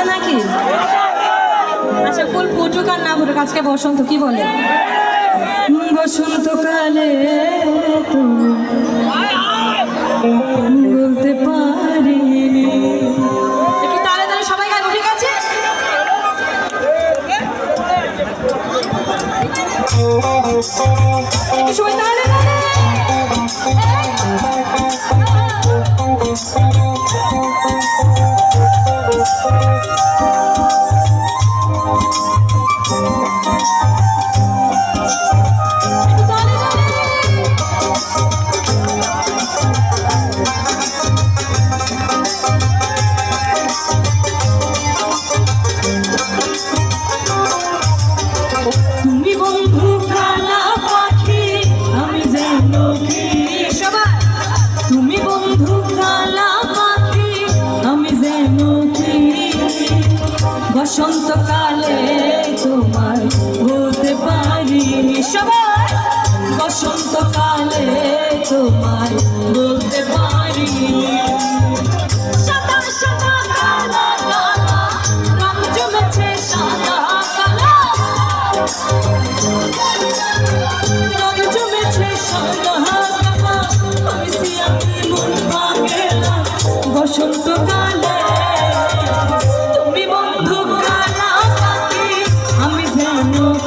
আছে নাকি? আচ্ছা ফুল ফুটুক আর না ফুটুক আজকে বসন্ত কি বলে? বসন্তকালে বলতে পারিনি। একটু তাহলে সবাই একটু সময় বসন্তকালে তোমায় বলতে পারিনি সবাই। বসন্তকালে তোমায় বলতে পারিনি। সাদা কালা।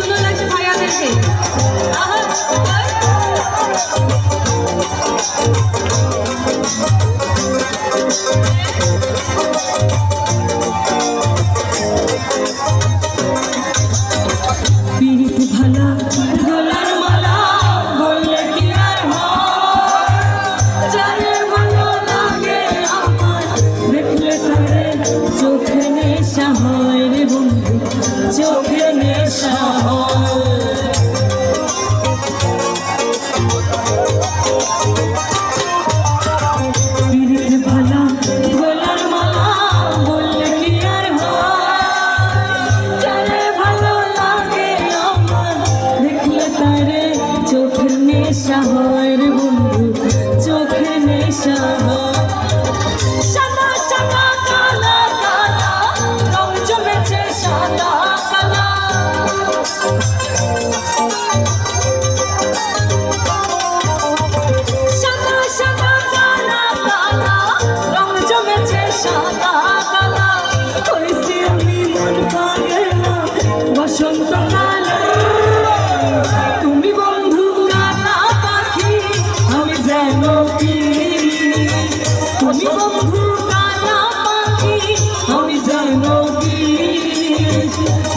সুন্দর লাগছে ভাইয়াদেরকে আহা Thank নেশা হয় রে বন্ধু চোখে নেশা হয়।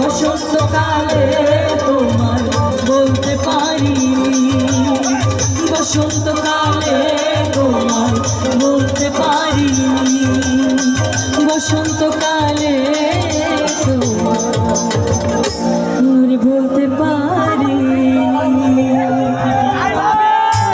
বসন্তকালে তোমার বলতে পারি। বসন্তকাল